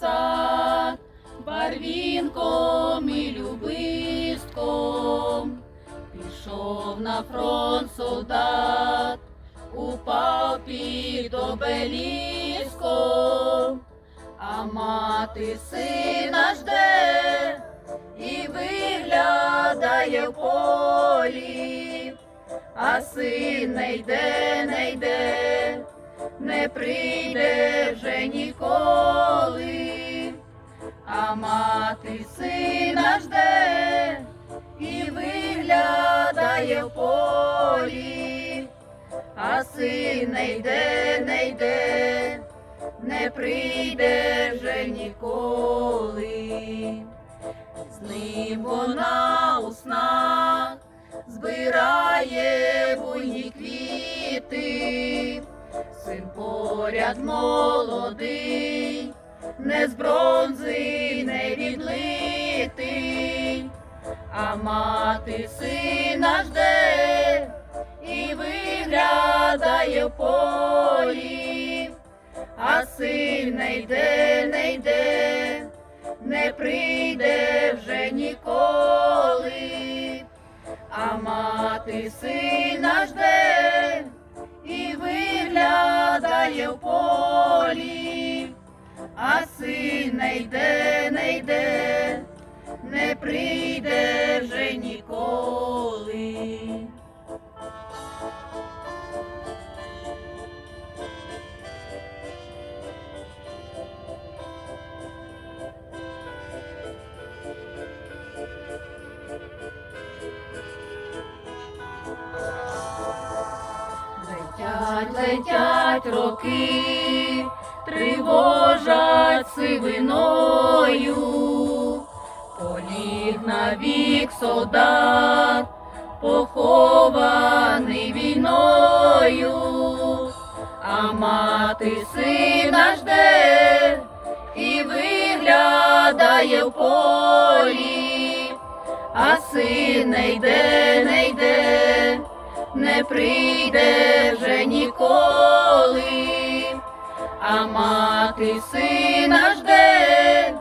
сад, барвінком і любистком, пішов на фронт солдат, упав під обеліском, а мати сина жде і виглядає в полі, а син не йде, не йде, не прийде вже ніколи, а мати сина жде і виглядає в полі, а син не йде, не йде, не прийде вже ніколи. З ним вона у снах збирає буйні квіти, син поряд молодий, не з бронзи не відлитий, а мати сина жде і виглядає в полі, а син не йде, не йде не прийде виглядає в Летять, роки, тривожать сивиною, поліг навік солдат, похований війною, а мати сина жде і виглядає в полі, а син не йде, не йде не прийде вже ніколи, а мати сина жде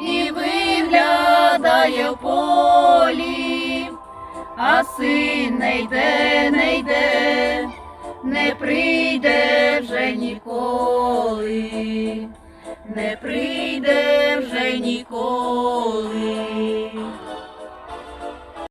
і виглядає в полі, а син не йде, не йде, не прийде вже ніколи, не прийде вже ніколи.